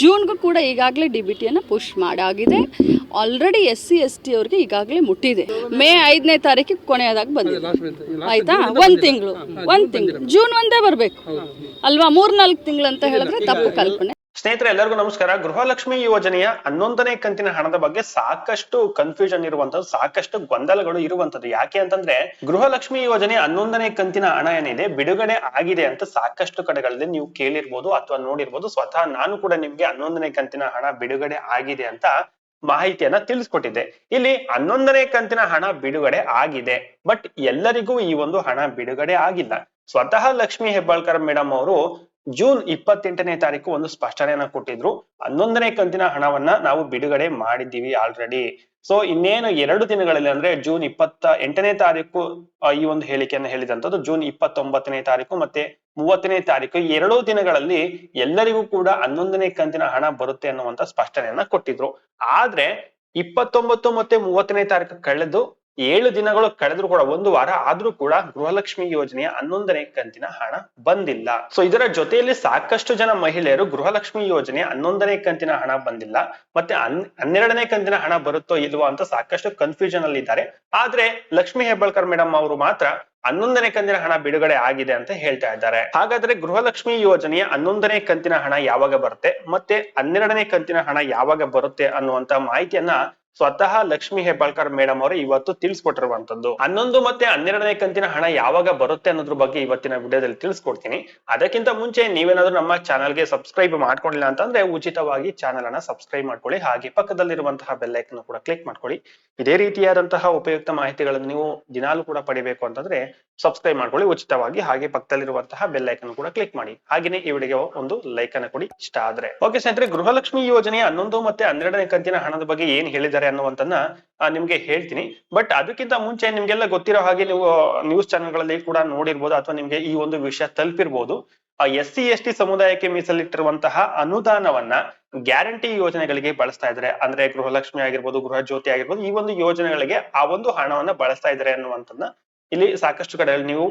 ಜೂನ್ಗೂ ಕೂಡ ಈಗಾಗಲೇ D B ಟಿಯನ್ನು push ಮಾಡಾಗಿದೆ. Already S C S T ಅವ್ರಿಗೆ ಈಗಾಗಲೇ ಮುಟ್ಟಿದೆ. ಮೇ ಐದನೇ ತಾರೀಕಿಗೆ ಕೊನೆಯದಾಗಿ ಬಂದಿದೆ. ಆಯ್ತಾ? ಒಂದು ತಿಂಗಳು. ಒಂದು ತಿಂಗಳು. ಜೂನ್ ಒಂದೇ ಬರಬೇಕು. ಅಲ್ವಾ? ಮೂರ್ನಾಲ್ಕು ತಿಂಗಳು ಅಂತ ಹೇಳಿದ್ರೆ ತಪ್ಪು ಕಲ್ಪನೆ. ಸ್ನೇಹಿತರೆ, ಎಲ್ಲರಿಗೂ ನಮಸ್ಕಾರ. ಗೃಹಲಕ್ಷ್ಮಿ ಯೋಜನೆಯ ಹನ್ನೊಂದನೇ ಕಂತಿನ ಹಣದ ಬಗ್ಗೆ ಸಾಕಷ್ಟು ಕನ್ಫ್ಯೂಷನ್ ಇರುವಂತದ್ದು ಸಾಕಷ್ಟು ಗೊಂದಲಗಳು ಇರುವಂತದ್ದು ಯಾಕೆ ಅಂತಂದ್ರೆ, ಗೃಹಲಕ್ಷ್ಮಿ ಯೋಜನೆ ಹನ್ನೊಂದನೇ ಕಂತಿನ ಹಣ ಏನಿದೆ, ಬಿಡುಗಡೆ ಆಗಿದೆ ಅಂತ ಸಾಕಷ್ಟು ಕಡೆಗಳಲ್ಲಿ ನೀವು ಕೇಳಿರ್ಬೋದು ಅಥವಾ ನೋಡಿರ್ಬೋದು. ಸ್ವತಃ ನಾನು ಕೂಡ ನಿಮ್ಗೆ ಹನ್ನೊಂದನೇ ಕಂತಿನ ಹಣ ಬಿಡುಗಡೆ ಆಗಿದೆ ಅಂತ ಮಾಹಿತಿಯನ್ನ ತಿಳಿಸ್ಕೊಟ್ಟಿದ್ದೆ. ಇಲ್ಲಿ ಹನ್ನೊಂದನೇ ಕಂತಿನ ಹಣ ಬಿಡುಗಡೆ ಆಗಿದೆ, ಬಟ್ ಎಲ್ಲರಿಗೂ ಈ ಒಂದು ಹಣ ಬಿಡುಗಡೆ ಆಗಿಲ್ಲ. ಸ್ವತಃ ಲಕ್ಷ್ಮಿ ಹೆಬ್ಬಾಳ್ಕರ್ ಮೇಡಮ್ ಅವರು ಜೂನ್ ಇಪ್ಪತ್ತೆಂಟನೇ ತಾರೀಕು ಒಂದು ಸ್ಪಷ್ಟನೆಯನ್ನ ಕೊಟ್ಟಿದ್ರು. ಹನ್ನೊಂದನೇ ಕಂತಿನ ಹಣವನ್ನ ನಾವು ಬಿಡುಗಡೆ ಮಾಡಿದ್ದೀವಿ ಆಲ್ರೆಡಿ ಸೊ ಇನ್ನೇನು ಎರಡು ದಿನಗಳಲ್ಲಿ ಅಂದ್ರೆ ಜೂನ್ ಇಪ್ಪತ್ತ ಎಂಟನೇ ತಾರೀಕು ಈ ಒಂದು ಹೇಳಿಕೆಯನ್ನು ಹೇಳಿದಂತದ್ದು ಜೂನ್ ಇಪ್ಪತ್ತೊಂಬತ್ತನೇ ತಾರೀಕು ಮತ್ತೆ ಮೂವತ್ತನೇ ತಾರೀಕು ಎರಡು ದಿನಗಳಲ್ಲಿ ಎಲ್ಲರಿಗೂ ಕೂಡ ಹನ್ನೊಂದನೇ ಕಂತಿನ ಹಣ ಬರುತ್ತೆ ಅನ್ನುವಂತ ಸ್ಪಷ್ಟನೆಯನ್ನ ಕೊಟ್ಟಿದ್ರು. ಆದ್ರೆ ಇಪ್ಪತ್ತೊಂಬತ್ತು ಮತ್ತೆ ಮೂವತ್ತನೇ ತಾರೀಕು ಕಳೆದು ಏಳು ದಿನಗಳು ಕಳೆದ್ರು ಕೂಡ ಒಂದು ವಾರ ಆದ್ರೂ ಕೂಡ ಗೃಹಲಕ್ಷ್ಮಿ ಯೋಜನೆಯ ಹನ್ನೊಂದನೇ ಕಂತಿನ ಹಣ ಬಂದಿಲ್ಲ. ಸೊ ಇದರ ಜೊತೆಯಲ್ಲಿ ಸಾಕಷ್ಟು ಜನ ಮಹಿಳೆಯರು ಗೃಹಲಕ್ಷ್ಮಿ ಯೋಜನೆ ಹನ್ನೊಂದನೇ ಕಂತಿನ ಹಣ ಬಂದಿಲ್ಲ. ಮತ್ತೆ ಹನ್- ಹನ್ನೆರಡನೇ ಕಂತಿನ ಹಣ ಬರುತ್ತೋ ಇಲ್ವೋ ಅಂತ ಸಾಕಷ್ಟು ಕನ್ಫ್ಯೂಷನ್ ಅಲ್ಲಿ ಇದ್ದಾರೆ. ಆದ್ರೆ ಲಕ್ಷ್ಮಿ ಹೆಬ್ಬಾಳ್ಕರ್ ಮೇಡಮ್ ಅವರು ಮಾತ್ರ ಹನ್ನೊಂದನೇ ಕಂತಿನ ಹಣ ಬಿಡುಗಡೆ ಆಗಿದೆ ಅಂತ ಹೇಳ್ತಾ ಇದ್ದಾರೆ. ಹಾಗಾದ್ರೆ ಗೃಹಲಕ್ಷ್ಮಿ ಯೋಜನೆಯ ಹನ್ನೊಂದನೇ ಕಂತಿನ ಹಣ ಯಾವಾಗ ಬರುತ್ತೆ? ಮತ್ತೆ ಹನ್ನೆರಡನೇ ಕಂತಿನ ಹಣ ಯಾವಾಗ ಬರುತ್ತೆ ಅನ್ನುವಂತ ಮಾಹಿತಿಯನ್ನ ಸ್ವತಃ ಲಕ್ಷ್ಮಿ ಹೆಬ್ಬಾಳ್ಕರ್ ಮೇಡಮ್ ಅವರು ಇವತ್ತು ತಿಳಿಸ್ಕೊಟ್ಟಿರುವಂತದ್ದು ಹನ್ನೊಂದು ಮತ್ತೆ ಹನ್ನೆರಡನೇ ಕಂತಿನ ಹಣ ಯಾವಾಗ ಬರುತ್ತೆ ಅನ್ನೋದ್ರ ಬಗ್ಗೆ ಇವತ್ತಿನ ವಿಡಿಯೋದಲ್ಲಿ ತಿಳಿಸ್ಕೊಡ್ತೀನಿ. ಅದಕ್ಕಿಂತ ಮುಂಚೆ ನೀವೇನಾದ್ರೂ ನಮ್ಮ ಚಾನಲ್ಗೆ ಸಬ್ಸ್ಕ್ರೈಬ್ ಮಾಡ್ಕೊಂಡಿಲ್ಲ ಅಂತಂದ್ರೆ ಉಚಿತವಾಗಿ ಚಾನಲ್ ಅನ್ನ ಸಬ್ಸ್ಕ್ರೈಬ್ ಮಾಡ್ಕೊಳ್ಳಿ. ಹಾಗೆ ಪಕ್ಕದಲ್ಲಿರುವಂತಹ ಬೆಲ್ ಐಕನ್ ಕೂಡ ಕ್ಲಿಕ್ ಮಾಡ್ಕೊಳ್ಳಿ. ಇದೇ ರೀತಿಯಾದಂತಹ ಉಪಯುಕ್ತ ಮಾಹಿತಿಗಳನ್ನು ನೀವು ದಿನಾಲು ಕೂಡ ಪಡಿಬೇಕು ಅಂತಂದ್ರೆ ಸಬ್ಸ್ಕ್ರೈಬ್ ಮಾಡ್ಕೊಳ್ಳಿ, ಉಚಿತವಾಗಿ ಹಾಗೆ ಪಕ್ಕದಲ್ಲಿರುವಂತಹ ಬೆಲ್ ಐಕನ್ ಕೂಡ ಕ್ಲಿಕ್ ಮಾಡಿ. ಹಾಗೆಯೇ ಈ ವಿಡಿಯೋಗೆ ಒಂದು ಲೈಕ್ ಅನ್ನು ಕೊಡಿ, ಇಷ್ಟ ಆದ್ರೆ. ಓಕೆ ಸ್ನೇಹಿತರೆ, ಗೃಹಲಕ್ಷ್ಮಿ ಯೋಜನೆಯ ಹನ್ನೊಂದು ಮತ್ತೆ ಹನ್ನೆರಡನೇ ಕಂತಿನ ಹಣದ ಬಗ್ಗೆ ಏನ್ ಹೇಳಿದ್ದಾರೆ ಅನ್ನುವಂತನ್ನ ನಿಮ್ಗೆ ಹೇಳ್ತೀನಿ. ಬಟ್ ಅದಕ್ಕಿಂತ ಮುಂಚೆ ನಿಮ್ಗೆಲ್ಲ ಗೊತ್ತಿರೋ ಹಾಗೆ ನೀವು ನ್ಯೂಸ್ ಚಾನೆಲ್ಗಳಲ್ಲಿ ಕೂಡ ನೋಡಿರ್ಬೋದು ಅಥವಾ ನಿಮ್ಗೆ ಈ ಒಂದು ವಿಷಯ ತಲುಪಿರ್ಬೋದು. ಎಸ್ ಸಿ ಎಸ್ ಟಿ ಸಮುದಾಯಕ್ಕೆ ಮೀಸಲಿಟ್ಟಿರುವಂತಹ ಅನುದಾನವನ್ನ ಗ್ಯಾರಂಟಿ ಯೋಜನೆಗಳಿಗೆ ಬಳಸ್ತಾ ಇದ್ದಾರೆ. ಅಂದ್ರೆ ಗೃಹಲಕ್ಷ್ಮಿ ಆಗಿರ್ಬೋದು, ಗೃಹ ಜ್ಯೋತಿ ಆಗಿರ್ಬೋದು, ಈ ಒಂದು ಯೋಜನೆಗಳಿಗೆ ಆ ಒಂದು ಹಣವನ್ನ ಬಳಸ್ತಾ ಇದ್ದಾರೆ ಅನ್ನುವಂಥದ್ದನ್ನ ಇಲ್ಲಿ ಸಾಕಷ್ಟು ಕಡೆಯಲ್ಲಿ ನೀವು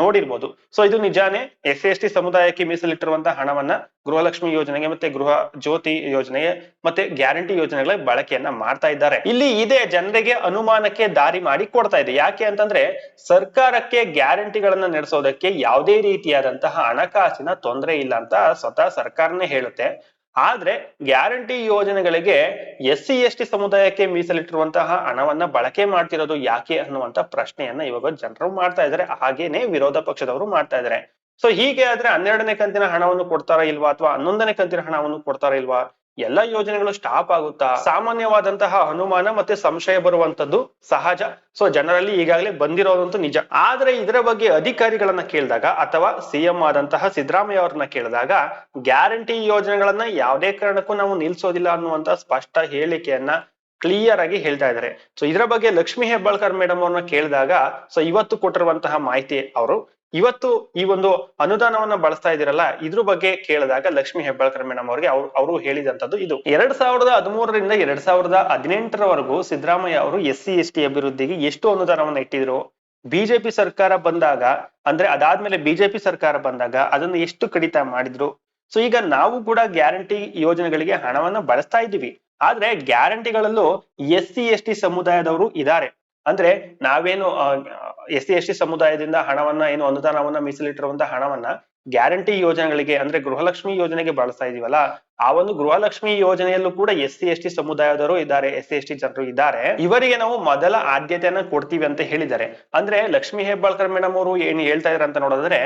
ನೋಡಿರ್ಬೋದು. ಸೊ ಇದು ನಿಜಾನೇ ಎಸ್ ಎಸ್ ಟಿ ಸಮುದಾಯಕ್ಕೆ ಮೀಸಲಿಟ್ಟಿರುವಂತಹ ಹಣವನ್ನ ಗೃಹಲಕ್ಷ್ಮಿ ಯೋಜನೆಗೆ ಮತ್ತೆ ಗೃಹ ಜ್ಯೋತಿ ಯೋಜನೆಗೆ ಮತ್ತೆ ಗ್ಯಾರಂಟಿ ಯೋಜನೆಗಳ ಬಳಕೆಯನ್ನ ಮಾಡ್ತಾ ಇದ್ದಾರೆ. ಇಲ್ಲಿ ಇದೆ ಜನರಿಗೆ ಅನುಮಾನಕ್ಕೆ ದಾರಿ ಮಾಡಿ ಕೊಡ್ತಾ ಇದೆ. ಯಾಕೆ ಅಂತಂದ್ರೆ ಸರ್ಕಾರಕ್ಕೆ ಗ್ಯಾರಂಟಿಗಳನ್ನ ನಡೆಸೋದಕ್ಕೆ ಯಾವುದೇ ರೀತಿಯಾದಂತಹ ಹಣಕಾಸಿನ ತೊಂದರೆ ಇಲ್ಲ ಅಂತ ಸ್ವತಃ ಸರ್ಕಾರನೇ ಹೇಳುತ್ತೆ. ಆದ್ರೆ ಗ್ಯಾರಂಟಿ ಯೋಜನೆಗಳಿಗೆ ಎಸ್ ಸಿ ಎಸ್ ಟಿ ಸಮುದಾಯಕ್ಕೆ ಮೀಸಲಿಟ್ಟಿರುವಂತಹ ಹಣವನ್ನ ಬಳಕೆ ಮಾಡ್ತಿರೋದು ಯಾಕೆ ಅನ್ನುವಂತ ಪ್ರಶ್ನೆಯನ್ನ ಇವಾಗ ಜನರು ಮಾಡ್ತಾ ಇದಾರೆ. ಹಾಗೇನೆ ವಿರೋಧ ಪಕ್ಷದವರು ಮಾಡ್ತಾ ಇದಾರೆ. ಸೊ ಹೀಗೆ ಆದ್ರೆ ಹನ್ನೆರಡನೇ ಕಂತಿನ ಹಣವನ್ನು ಕೊಡ್ತಾರಾ ಇಲ್ವಾ ಅಥವಾ ಹನ್ನೊಂದನೇ ಕಂತಿನ ಹಣವನ್ನು ಕೊಡ್ತಾರಾ ಇಲ್ವಾ? ಎಲ್ಲ ಯೋಜನೆಗಳು ಸ್ಟಾಪ್ ಆಗುತ್ತಾ ಸಾಮಾನ್ಯವಾದಂತಹ ಅನುಮಾನ ಮತ್ತೆ ಸಂಶಯ ಬರುವಂತದ್ದು ಸಹಜ. ಸೊ ಜನರಲ್ಲಿ ಈಗಾಗಲೇ ಬಂದಿರೋದಂತೂ ನಿಜ. ಆದ್ರೆ ಇದರ ಬಗ್ಗೆ ಅಧಿಕಾರಿಗಳನ್ನ ಕೇಳಿದಾಗ ಅಥವಾ ಸಿಎಂ ಆದಂತಹ ಸಿದ್ದರಾಮಯ್ಯ ಅವ್ರನ್ನ ಕೇಳಿದಾಗ ಗ್ಯಾರಂಟಿ ಯೋಜನೆಗಳನ್ನ ಯಾವುದೇ ಕಾರಣಕ್ಕೂ ನಾವು ನಿಲ್ಸೋದಿಲ್ಲ ಅನ್ನುವಂತ ಸ್ಪಷ್ಟ ಹೇಳಿಕೆಯನ್ನ ಕ್ಲಿಯರ್ ಆಗಿ ಹೇಳ್ತಾ ಇದ್ದಾರೆ. ಸೊ ಇದರ ಬಗ್ಗೆ ಲಕ್ಷ್ಮಿ ಹೆಬ್ಬಾಳ್ಕರ್ ಮೇಡಮ್ ಅವ್ರನ್ನ ಕೇಳಿದಾಗ ಸೊ ಇವತ್ತು ಕೊಟ್ಟಿರುವಂತಹ ಮಾಹಿತಿ ಅವರು ಇವತ್ತು ಈ ಒಂದು ಅನುದಾನವನ್ನ ಬಳಸ್ತಾ ಇದೀರಲ್ಲ ಇದ್ರ ಬಗ್ಗೆ ಕೇಳಿದಾಗ ಲಕ್ಷ್ಮಿ ಹೆಬ್ಬಾಳ್ಕರ್ ಮೇಡಮ್ ಅವರಿಗೆ ಅವ್ರು, ಅವರು ಹೇಳಿದಂತದ್ದು ಇದು. ಎರಡ್ ಸಾವಿರದ ಹದಿಮೂರರಿಂದ ಎರಡ್ ಸಾವಿರದ ಹದಿನೆಂಟರವರೆಗೂ ಸಿದ್ದರಾಮಯ್ಯ ಅವರು ಎಸ್ ಸಿ ಎಸ್ ಟಿ ಅಭಿವೃದ್ಧಿಗೆ ಎಷ್ಟು ಅನುದಾನವನ್ನ ಇಟ್ಟಿದ್ರು? ಬಿಜೆಪಿ ಸರ್ಕಾರ ಬಂದಾಗ, ಅಂದ್ರೆ ಅದಾದ್ಮೇಲೆ ಬಿಜೆಪಿ ಸರ್ಕಾರ ಬಂದಾಗ ಅದನ್ನ ಎಷ್ಟು ಕಡಿತ ಮಾಡಿದ್ರು? ಸೊ ಈಗ ನಾವು ಕೂಡ ಗ್ಯಾರಂಟಿ ಯೋಜನೆಗಳಿಗೆ ಹಣವನ್ನ ಬಳಸ್ತಾ ಇದ್ದೀವಿ. ಆದ್ರೆ ಗ್ಯಾರಂಟಿಗಳಲ್ಲೂ ಎಸ್ ಸಿ ಎಸ್ ಟಿ ಸಮುದಾಯದವರು ಇದ್ದಾರೆ. ಅಂದ್ರೆ ನಾವೇನು ಎಸ್ ಸಿ ಎಸ್ ಟಿ ಸಮುದಾಯದಿಂದ ಹಣವನ್ನ ಏನು ಅನುದಾನವನ್ನ ಮೀಸಲಿಟ್ಟಿರುವಂತಹ ಹಣವನ್ನ ಗ್ಯಾರಂಟಿ ಯೋಜನೆಗಳಿಗೆ ಅಂದ್ರೆ ಗೃಹಲಕ್ಷ್ಮಿ ಯೋಜನೆಗೆ ಬಳಸ್ತಾ ಇದೀವಲ್ಲ, ಆ ಒಂದು ಗೃಹಲಕ್ಷ್ಮಿ ಯೋಜನೆಯಲ್ಲೂ ಕೂಡ ಎಸ್ ಸಿ, ಎಸ್ ಟಿ ಸಮುದಾಯದವರು ಇದ್ದಾರೆ, ಎಸ್ ಸಿ, ಎಸ್ ಟಿ ಜನರು ಇದ್ದಾರೆ. ಇವರಿಗೆ ನಾವು ಮೊದಲ ಆದ್ಯತೆಯನ್ನ ಕೊಡ್ತೀವಿ ಅಂತ ಹೇಳಿದ್ದಾರೆ. ಅಂದ್ರೆ ಲಕ್ಷ್ಮಿ ಹೆಬ್ಬಾಳ್ಕರ್ ಮೇಡಮ್ ಅವರು ಏನ್ ಹೇಳ್ತಾ ಇದಾರೆ ಅಂತ ನೋಡಿದ್ರೆ,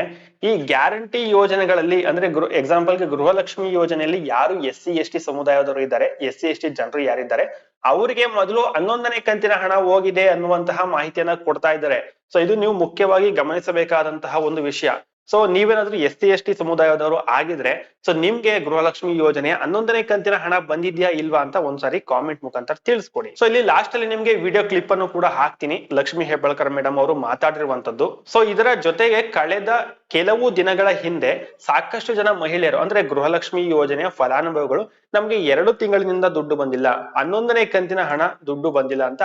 ಈ ಗ್ಯಾರಂಟಿ ಯೋಜನೆಗಳಲ್ಲಿ ಅಂದ್ರೆ ಎಕ್ಸಾಂಪಲ್ಗೆ ಗೃಹಲಕ್ಷ್ಮಿ ಯೋಜನೆಯಲ್ಲಿ ಯಾರು ಎಸ್ ಸಿ, ಎಸ್ ಟಿ ಸಮುದಾಯದವರು ಇದ್ದಾರೆ, ಎಸ್ ಸಿ, ಎಸ್ ಟಿ ಜನರು ಯಾರಿದ್ದಾರೆ, ಅವರಿಗೆ ಮೊದಲು ಹನ್ನೊಂದನೇ ಕಂತಿನ ಹಣ ಹೋಗಿದೆ ಅನ್ನುವಂತಹ ಮಾಹಿತಿಯನ್ನ ಕೊಡ್ತಾ ಇದ್ದಾರೆ. ಸೊ ಇದು ನೀವು ಮುಖ್ಯವಾಗಿ ಗಮನಿಸಬೇಕಾದಂತಹ ಒಂದು ವಿಷಯ. ಸೊ ನೀವೇನಾದ್ರೂ ಎಸ್ ಸಿ, ಎಸ್ ಟಿ ಸಮುದಾಯದವರು ಆಗಿದ್ರೆ ಸೊ ನಿಮ್ಗೆ ಗೃಹಲಕ್ಷ್ಮಿ ಯೋಜನೆ ಹನ್ನೊಂದನೇ ಕಂತಿನ ಹಣ ಬಂದಿದ್ಯಾ ಇಲ್ವಾ ಅಂತ ಒಂದ್ಸಾರಿ ಕಾಮೆಂಟ್ ಮುಖಾಂತರ ತಿಳಿಸ್ಕೊಡಿ. ಸೊ ಇಲ್ಲಿ ಲಾಸ್ಟ್ ಅಲ್ಲಿ ನಿಮ್ಗೆ ವಿಡಿಯೋ ಕ್ಲಿಪ್ ಅನ್ನು ಕೂಡ ಹಾಕ್ತೀನಿ. ಲಕ್ಷ್ಮಿ ಹೆಬ್ಬಾಳ್ಕರ್ ಮೇಡಮ್ ಅವರು ಮಾತಾಡಿರುವಂತದ್ದು ಸೊ ಇದರ ಜೊತೆಗೆ ಕಳೆದ ಕೆಲವು ದಿನಗಳ ಹಿಂದೆ ಸಾಕಷ್ಟು ಜನ ಮಹಿಳೆಯರು, ಅಂದ್ರೆ ಗೃಹಲಕ್ಷ್ಮಿ ಯೋಜನೆಯ ಫಲಾನುಭವಿಗಳು ನಮ್ಗೆ ಎರಡು ತಿಂಗಳಿನಿಂದ ದುಡ್ಡು ಬಂದಿಲ್ಲ. ಹನ್ನೊಂದನೇ ಕಂತಿನ ಹಣ ದುಡ್ಡು ಬಂದಿಲ್ಲ ಅಂತ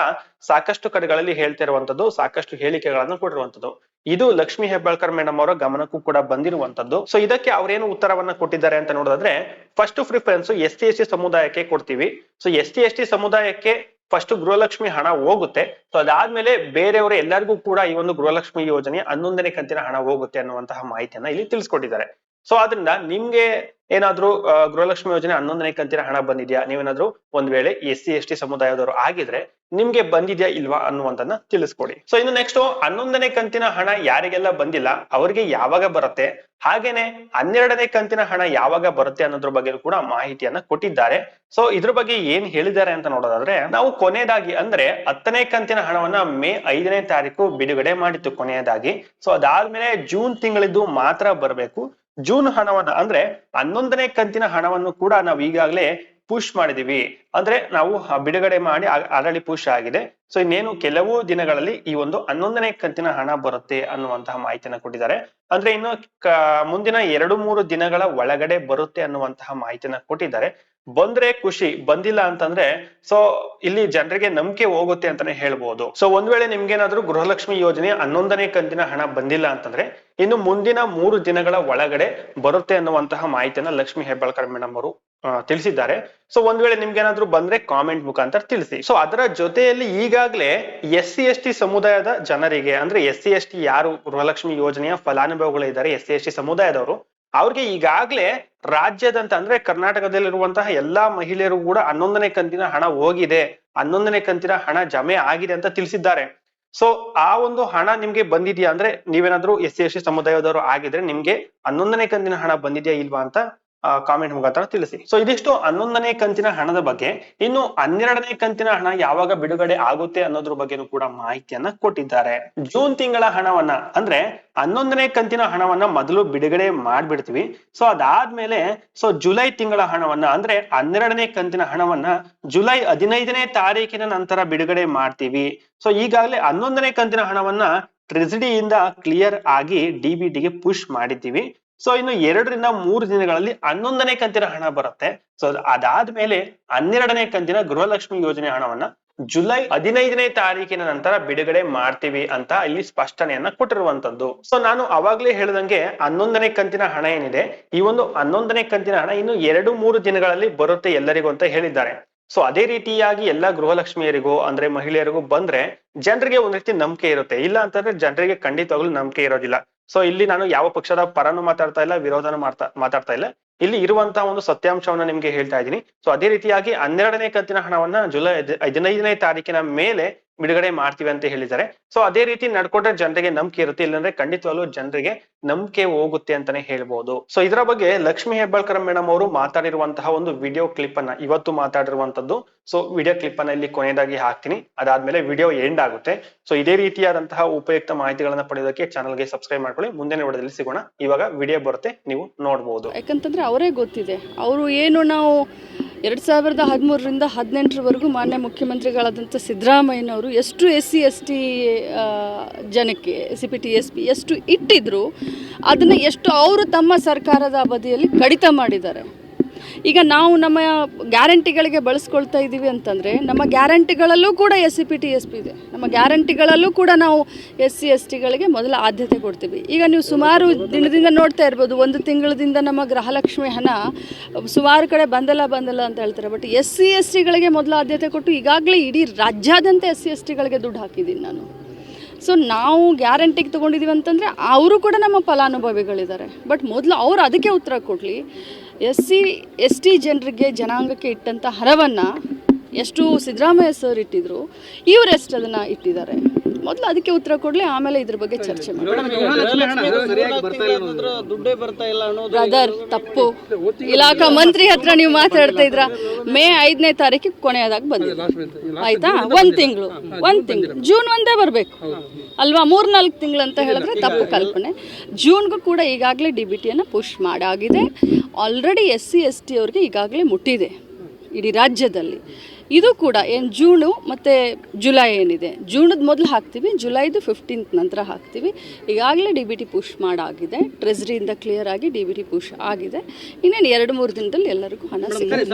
ಸಾಕಷ್ಟು ಕಡೆಗಳಲ್ಲಿ ಹೇಳ್ತಿರುವಂತದ್ದು ಸಾಕಷ್ಟು ಹೇಳಿಕೆಗಳನ್ನು ಕೊಟ್ಟಿರುವಂತದ್ದು ಇದು ಲಕ್ಷ್ಮಿ ಹೆಬ್ಬಾಳ್ಕರ್ ಮೇಡಮ್ ಅವರ ಗಮನಕ್ಕೂ ಕೂಡ ಬಂದಿರುವಂತದ್ದು. ಸೊ ಇದಕ್ಕೆ ಅವ್ರೇನು ಉತ್ತರವನ್ನ ಕೊಟ್ಟಿದ್ದಾರೆ ಅಂತ ನೋಡಿದ್ರೆ first preference S T S ಸಮುದಾಯಕ್ಕೆ ಕೊಡ್ತೀವಿ. So S T S T ಸಮುದಾಯಕ್ಕೆ ಫಸ್ಟ್ ಗೃಹಲಕ್ಷ್ಮಿ ಹಣ ಹೋಗುತ್ತೆ. ಸೊ ಅದಾದ್ಮೇಲೆ ಬೇರೆಯವರ ಎಲ್ಲರಿಗೂ ಕೂಡ ಈ ಒಂದು ಗೃಹಲಕ್ಷ್ಮಿ ಯೋಜನೆ ಹನ್ನೊಂದನೇ ಕಂತಿನ ಹಣ ಹೋಗುತ್ತೆ ಅನ್ನುವಂತಹ ಮಾಹಿತಿಯನ್ನ ಇಲ್ಲಿ ತಿಳಿಸ್ಕೊಟ್ಟಿದ್ದಾರೆ. ಸೊ ಆದ್ರಿಂದ ನಿಮ್ಗೆ ಏನಾದ್ರೂ ಗೃಹಲಕ್ಷ್ಮಿ ಯೋಜನೆ ಹನ್ನೊಂದನೇ ಕಂತಿನ ಹಣ ಬಂದಿದ್ಯಾ? ನೀವೇನಾದ್ರೂ ಒಂದ್ ವೇಳೆ ಎಸ್ ಸಿ, ಎಸ್ ಟಿ ಸಮುದಾಯದವರು ಆಗಿದ್ರೆ ನಿಮ್ಗೆ ಬಂದಿದ್ಯಾ ಇಲ್ವಾ ಅನ್ನುವಂತನ್ನ ತಿಳಿಸ್ಕೊಡಿ. ಸೊ ಇನ್ನು ನೆಕ್ಸ್ಟ್ ಹನ್ನೊಂದನೇ ಕಂತಿನ ಹಣ ಯಾರಿಗೆಲ್ಲ ಬಂದಿಲ್ಲ, ಅವರಿಗೆ ಯಾವಾಗ ಬರುತ್ತೆ? ಹಾಗೇನೆ ಹನ್ನೆರಡನೇ ಕಂತಿನ ಹಣ ಯಾವಾಗ ಬರುತ್ತೆ ಅನ್ನೋದ್ರ ಬಗ್ಗೆ ಕೂಡ ಮಾಹಿತಿಯನ್ನ ಕೊಟ್ಟಿದ್ದಾರೆ. ಸೊ ಇದ್ರ ಬಗ್ಗೆ ಏನ್ ಹೇಳಿದ್ದಾರೆ ಅಂತ ನೋಡೋದಾದ್ರೆ, ನಾವು ಕೊನೆಯದಾಗಿ ಅಂದ್ರೆ ಹತ್ತನೇ ಕಂತಿನ ಹಣವನ್ನ ಮೇ ಐದನೇ ತಾರೀಕು ಬಿಡುಗಡೆ ಮಾಡಿತ್ತು ಕೊನೆಯದಾಗಿ. ಸೊ ಅದಾದ್ಮೇಲೆ ಜೂನ್ ತಿಂಗಳಿದ್ದು ಮಾತ್ರ ಬರಬೇಕು. ಜೂನ್ ಹಣವನ್ನ, ಅಂದ್ರೆ ಹನ್ನೊಂದನೇ ಕಂತಿನ ಹಣವನ್ನು ಕೂಡ ನಾವು ಈಗಾಗಲೇ ಪುಷ್ ಮಾಡಿದೀವಿ. ಅಂದ್ರೆ ನಾವು ಬಿಡುಗಡೆ ಮಾಡಿ ಆಲ್ರೆಡಿ ಪುಷ್ ಆಗಿದೆ. ಸೊ, ಇನ್ನೇನು ಕೆಲವು ದಿನಗಳಲ್ಲಿ ಈ ಒಂದು ಹನ್ನೊಂದನೇ ಕಂತಿನ ಹಣ ಬರುತ್ತೆ ಅನ್ನುವಂತಹ ಮಾಹಿತಿಯನ್ನು ಕೊಟ್ಟಿದ್ದಾರೆ. ಅಂದ್ರೆ ಇನ್ನು ಮುಂದಿನ ಎರಡು ಮೂರು ದಿನಗಳ ಒಳಗಡೆ ಬರುತ್ತೆ ಅನ್ನುವಂತಹ ಮಾಹಿತಿಯನ್ನ ಕೊಟ್ಟಿದ್ದಾರೆ. ಬಂದ್ರೆ ಖುಷಿ, ಬಂದಿಲ್ಲ ಅಂತಂದ್ರೆ ಸೊ ಇಲ್ಲಿ ಜನರಿಗೆ ನಂಬಿಕೆ ಹೋಗುತ್ತೆ ಅಂತಾನೆ ಹೇಳ್ಬೋದು. ಸೊ ಒಂದ್ ವೇಳೆ ನಿಮ್ಗೇನಾದ್ರೂ ಗೃಹಲಕ್ಷ್ಮಿ ಯೋಜನೆ ಹನ್ನೊಂದನೇ ಕಂತಿನ ಹಣ ಬಂದಿಲ್ಲ ಅಂತಂದ್ರೆ, ಇನ್ನು ಮುಂದಿನ ಮೂರು ದಿನಗಳ ಒಳಗಡೆ ಬರುತ್ತೆ ಅನ್ನುವಂತಹ ಮಾಹಿತಿಯನ್ನ ಲಕ್ಷ್ಮಿ ಹೆಬ್ಬಾಳ್ಕರ್ ಮೇಡಮ್ ಅವರು ತಿಳಿಸಿದ್ದಾರೆ. ಸೊ ಒಂದ್ ವೇಳೆ ನಿಮ್ಗೇನಾದ್ರೂ ಬಂದ್ರೆ ಕಾಮೆಂಟ್ ಮುಖಾಂತರ ತಿಳಿಸಿ. ಸೊ ಅದರ ಜೊತೆಯಲ್ಲಿ ಈಗಾಗಲೇ ಎಸ್ ಸಿ ಎಸ್ ಟಿ ಸಮುದಾಯದ ಜನರಿಗೆ, ಅಂದ್ರೆ ಎಸ್ ಸಿ ಎಸ್ ಟಿ ಯಾರು ಗೃಹಲಕ್ಷ್ಮಿ ಯೋಜನೆಯ ಫಲಾನುಭವಿಗಳು ಇದ್ದಾರೆ, ಎಸ್ ಸಿ ಎಸ್ ಟಿ ಸಮುದಾಯದವರು ಅವ್ರಿಗೆ ಈಗಾಗ್ಲೇ ರಾಜ್ಯದಂತ ಅಂದ್ರೆ ಕರ್ನಾಟಕದಲ್ಲಿರುವಂತಹ ಎಲ್ಲಾ ಮಹಿಳೆಯರು ಕೂಡ ಹನ್ನೊಂದನೇ ಕಂತಿನ ಹಣ ಹೋಗಿದೆ. ಹನ್ನೊಂದನೇ ಕಂತಿನ ಹಣ ಜಮೆ ಆಗಿದೆ ಅಂತ ತಿಳಿಸಿದ್ದಾರೆ. ಸೊ ಆ ಒಂದು ಹಣ ನಿಮ್ಗೆ ಬಂದಿದ್ಯಾ ಅಂದ್ರೆ ನೀವೇನಾದ್ರೂ ಎಸ್ ಸಿ ಎಸ್ ಟಿ ಸಮುದಾಯದವರು ಆಗಿದ್ರೆ ನಿಮ್ಗೆ ಹನ್ನೊಂದನೇ ಕಂತಿನ ಹಣ ಬಂದಿದ್ಯಾ ಇಲ್ವಾ ಅಂತ ಕಾಮೆಂಟ್ ಮುಖಾಂತರ ತಿಳಿಸಿ. ಸೊ ಇದಿಷ್ಟು ಹನ್ನೊಂದನೇ ಕಂತಿನ ಹಣದ ಬಗ್ಗೆ. ಇನ್ನು ಹನ್ನೆರಡನೇ ಕಂತಿನ ಹಣ ಯಾವಾಗ ಬಿಡುಗಡೆ ಆಗುತ್ತೆ ಅನ್ನೋದ್ರ ಬಗ್ಗೆನೂ ಕೂಡ ಮಾಹಿತಿಯನ್ನ ಕೊಟ್ಟಿದ್ದಾರೆ. ಜೂನ್ ತಿಂಗಳ ಹಣವನ್ನ, ಅಂದ್ರೆ ಹನ್ನೊಂದನೇ ಕಂತಿನ ಹಣವನ್ನ ಮೊದಲು ಬಿಡುಗಡೆ ಮಾಡ್ಬಿಡ್ತೀವಿ. ಸೊ ಅದಾದ್ಮೇಲೆ ಸೊ ಜುಲೈ ತಿಂಗಳ ಹಣವನ್ನ, ಅಂದ್ರೆ ಹನ್ನೆರಡನೇ ಕಂತಿನ ಹಣವನ್ನ ಜುಲೈ ಹದಿನೈದನೇ ತಾರೀಕಿನ ನಂತರ ಬಿಡುಗಡೆ ಮಾಡ್ತೀವಿ. ಸೊ ಈಗಾಗಲೇ ಹನ್ನೊಂದನೇ ಕಂತಿನ ಹಣವನ್ನ ಟ್ರೆಜಿಡಿಯಿಂದ ಕ್ಲಿಯರ್ ಆಗಿ ಡಿಬಿಟಿಗೆ ಪುಷ್ ಮಾಡಿದ್ದೀವಿ. ಸೊ ಇನ್ನು ಎರಡರಿಂದ ಮೂರು ದಿನಗಳಲ್ಲಿ ಹನ್ನೊಂದನೇ ಕಂತಿನ ಹಣ ಬರುತ್ತೆ. ಸೊ ಅದಾದ್ಮೇಲೆ ಹನ್ನೆರಡನೇ ಕಂತಿನ ಗೃಹಲಕ್ಷ್ಮಿ ಯೋಜನೆ ಹಣವನ್ನ ಜುಲೈ ಹದಿನೈದನೇ ತಾರೀಕಿನ ನಂತರ ಬಿಡುಗಡೆ ಮಾಡ್ತೀವಿ ಅಂತ ಇಲ್ಲಿ ಸ್ಪಷ್ಟನೆಯನ್ನ ಕೊಟ್ಟಿರುವಂತದ್ದು. ಸೊ ನಾನು ಅವಾಗ್ಲೇ ಹೇಳ್ದಂಗೆ ಹನ್ನೊಂದನೇ ಕಂತಿನ ಹಣ ಏನಿದೆ, ಈ ಒಂದು ಹನ್ನೊಂದನೇ ಕಂತಿನ ಹಣ ಇನ್ನು ಎರಡು ಮೂರು ದಿನಗಳಲ್ಲಿ ಬರುತ್ತೆ ಎಲ್ಲರಿಗೂ ಅಂತ ಹೇಳಿದ್ದಾರೆ. ಸೊ ಅದೇ ರೀತಿಯಾಗಿ ಎಲ್ಲಾ ಗೃಹಲಕ್ಷ್ಮಿಯರಿಗೂ, ಅಂದ್ರೆ ಮಹಿಳೆಯರಿಗೂ ಬಂದ್ರೆ ಜನರಿಗೆ ಒಂದ್ ರೀತಿ ನಂಬಿಕೆ ಇರುತ್ತೆ. ಇಲ್ಲ ಅಂತಂದ್ರೆ ಜನರಿಗೆ ಖಂಡಿತವಾಗ್ಲೂ ನಂಬಿಕೆ ಇರೋದಿಲ್ಲ. ಸೊ ಇಲ್ಲಿ ನಾನು ಯಾವ ಪಕ್ಷದ ಪರನು ಮಾತಾಡ್ತಾ ಇಲ್ಲ, ವಿರೋಧನ ಮಾತಾಡ್ತಾ ಇಲ್ಲ. ಇಲ್ಲಿ ಇರುವಂತಹ ಒಂದು ಸತ್ಯಾಂಶವನ್ನ ನಿಮ್ಗೆ ಹೇಳ್ತಾ ಇದ್ದೀನಿ. ಸೊ ಅದೇ ರೀತಿಯಾಗಿ ಹನ್ನೆರಡನೇ ಕಂತಿನ ಹಣವನ್ನ ಜುಲೈ ಹದಿ- ಹದಿನೈದನೇ ತಾರೀಕಿನ ಮೇಲೆ ಬಿಡುಗಡೆ ಮಾಡ್ತೀವಿ ಅಂತ ಹೇಳಿದ್ದಾರೆ. ಸೊ ಅದೇ ರೀತಿ ನಡ್ಕೊಂಡ್ರೆ ಜನರಿಗೆ ನಂಬಿಕೆ ಇರುತ್ತೆ. ಇಲ್ಲಾಂದ್ರೆ ಖಂಡಿತವಾಗ್ಲೂ ಜನರಿಗೆ ನಂಬಿಕೆ ಹೋಗುತ್ತೆ ಅಂತಾನೆ ಹೇಳ್ಬೋದು. ಸೊ ಇದರ ಬಗ್ಗೆ ಲಕ್ಷ್ಮಿ ಹೆಬ್ಬಾಳ್ಕರ್ ಮೇಡಮ್ ಅವರು ಮಾತಾಡಿರುವಂತಹ ಒಂದು ವಿಡಿಯೋ ಕ್ಲಿಪ್ ಅನ್ನ ಇವತ್ತು ಮಾತಾಡಿರುವಂತದ್ದು ಸೊ ವಿಡಿಯೋ ಕ್ಲಿಪ್ ಅನ್ನ ಇಲ್ಲಿ ಕೊನೆಯದಾಗಿ ಹಾಕ್ತೀನಿ. ಅದಾದ್ಮೇಲೆ ವಿಡಿಯೋ ಎಂಡ್ ಆಗುತ್ತೆ. ಸೊ ಇದೇ ರೀತಿಯಾದಂತಹ ಉಪಯುಕ್ತ ಮಾಹಿತಿಗಳನ್ನ ಪಡೆಯೋದಕ್ಕೆ ಚಾನಲ್ಗೆ ಸಬ್ಸ್ಕ್ರೈಬ್ ಮಾಡ್ಕೊಳ್ಳಿ. ಮುಂದಿನ ವಿಡಿಯೋದಲ್ಲಿ ಸಿಗೋಣ. ಇವಾಗ ವಿಡಿಯೋ ಬರುತ್ತೆ, ನೀವು ನೋಡಬಹುದು ಯಾಕಂತಂದ್ರೆ ಅವರೇ ಗೊತ್ತಿದೆ. ಅವರು ಏನು ನಾವು ಎರಡು ಸಾವಿರದ ಹದಿಮೂರರಿಂದ ಹದಿನೆಂಟರವರೆಗೂ ಮಾನ್ಯ ಮುಖ್ಯಮಂತ್ರಿಗಳಾದಂಥ ಸಿದ್ದರಾಮಯ್ಯನವರು ಎಷ್ಟು ಎಸ್ ಸಿ, ಎಸ್ ಟಿ ಜನಕ್ಕೆ, C P T, S P, ಎಷ್ಟು ಇಟ್ಟಿದ್ರು, ಅದನ್ನು ಎಷ್ಟು ಅವರು ತಮ್ಮ ಸರ್ಕಾರದ ಅವಧಿಯಲ್ಲಿ ಕಡಿತ ಮಾಡಿದ್ದಾರೆ. ಈಗ ನಾವು ನಮ್ಮ ಗ್ಯಾರಂಟಿಗಳಿಗೆ ಬಳಸ್ಕೊಳ್ತಾ ಇದ್ದೀವಿ ಅಂತಂದರೆ ನಮ್ಮ ಗ್ಯಾರಂಟಿಗಳಲ್ಲೂ ಕೂಡ S C P T S P ಇದೆ. ನಮ್ಮ ಗ್ಯಾರಂಟಿಗಳಲ್ಲೂ ಕೂಡ ನಾವು ಎಸ್ ಸಿ ಎಸ್ ಟಿಗಳಿಗೆ ಮೊದಲ ಆದ್ಯತೆ ಕೊಡ್ತೀವಿ. ಈಗ ನೀವು ಸುಮಾರು ದಿನದಿಂದ ನೋಡ್ತಾ ಇರ್ಬೋದು, ಒಂದು ತಿಂಗಳದಿಂದ ನಮ್ಮ ಗೃಹಲಕ್ಷ್ಮಿ ಹಣ ಸುಮಾರು ಕಡೆ ಬಂದಲ್ಲ ಬಂದಲ್ಲ ಅಂತ ಹೇಳ್ತಾರೆ. ಬಟ್ ಎಸ್ ಸಿ ಎಸ್ ಟಿಗಳಿಗೆ ಮೊದಲ ಆದ್ಯತೆ ಕೊಟ್ಟು ಈಗಾಗಲೇ ಇಡೀ ರಾಜ್ಯಾದ್ಯಂತ ಎಸ್ ಸಿ ಎಸ್ ಟಿಗಳಿಗೆ ದುಡ್ಡು ಹಾಕಿದ್ದೀನಿ ನಾನು. ಸೊ ನಾವು ಗ್ಯಾರಂಟಿಗೆ ತೊಗೊಂಡಿದ್ದೀವಿ ಅಂತಂದರೆ ಅವರು ಕೂಡ ನಮ್ಮ ಫಲಾನುಭವಿಗಳಿದ್ದಾರೆ. ಬಟ್ ಮೊದಲು ಅವರು ಅದಕ್ಕೆ ಉತ್ತರ ಕೊಡಲಿ. ಎಸ್ ಸಿ ಎಸ್ ಟಿ ಜನರಿಗೆ ಜನಾಂಗಕ್ಕೆ ಇಟ್ಟಂಥ ಹಣವನ್ನು ಎಷ್ಟು ಸಿದ್ದರಾಮಯ್ಯ ಸರ್ ಇಟ್ಟಿದ್ರು. ಇವರೆಷ್ಟು ಎಷ್ಟು ಅದನ್ನು ಇಟ್ಟಿದ್ದಾರೆ? ಮೊದಲು ಅದಕ್ಕೆ ಉತ್ತರ ಕೊಡಲಿ ಆಮೇಲೆ ಇದ್ರ ಬಗ್ಗೆ ಚರ್ಚೆ ಮಾಡಿ. ದುಡ್ಡೇ ಬರ್ತಾ ಇಲ್ಲ ಅನ್ನೋದು ಬ್ರದರ್ ತಪ್ಪು. ಇಲಾಖಾ ಮಂತ್ರಿ ಹತ್ರ ನೀವು ಮಾತಾಡ್ತಾ ಇದ್ರ. ಮೇ ಐದನೇ ತಾರೀಕಿಗೆ ಕೊನೆಯದಾಗಿ ಬಂದಿದೆ. ಆಯ್ತಾ? ಒಂದ್ ತಿಂಗಳು ಒಂದ್ ತಿಂಗಳು. ಜೂನ್ ಒಂದೇ ಬರಬೇಕು. ಅಲ್ವಾ ಮೂರ್ನಾಲ್ಕು ತಿಂಗಳು ಅಂತ ಹೇಳಿದ್ರೆ ತಪ್ಪು ಕಲ್ಪನೆ. ಜೂನ್ಗೂ ಕೂಡ ಈಗಾಗಲೇ ಡಿ ಬಿ ಟಿಯನ್ನು push ಮಾಡಾಗಿದೆ. Already S C S T ಅವ್ರಿಗೆ ಈಗಾಗಲೇ ಮುಟ್ಟಿದೆ ಇಡೀ ರಾಜ್ಯದಲ್ಲಿ. ಇದು ಕೂಡ ಏನು ಜೂನು ಮತ್ತು ಜುಲೈ ಏನಿದೆ. ಜೂನದ ಮೊದಲು ಹಾಕ್ತೀವಿ ಜುಲೈದು ಫಿಫ್ಟೀನ್ತ್ ನಂತರ ಹಾಕ್ತೀವಿ. ಈಗಾಗಲೇ ಡಿ ಬಿ ಟಿ ಪುಷ್ ಮಾಡಾಗಿದೆ. ಟ್ರೆಸ್ರಿಯಿಂದ ಕ್ಲಿಯರ್ ಆಗಿ ಡಿ ಬಿ ಟಿ ಪುಷ್ ಆಗಿದೆ. ಇನ್ನೇನು ಎರಡು ಮೂರು ದಿನದಲ್ಲಿ ಎಲ್ಲರಿಗೂ ಹಣ ಸಿಗುತ್ತೆ.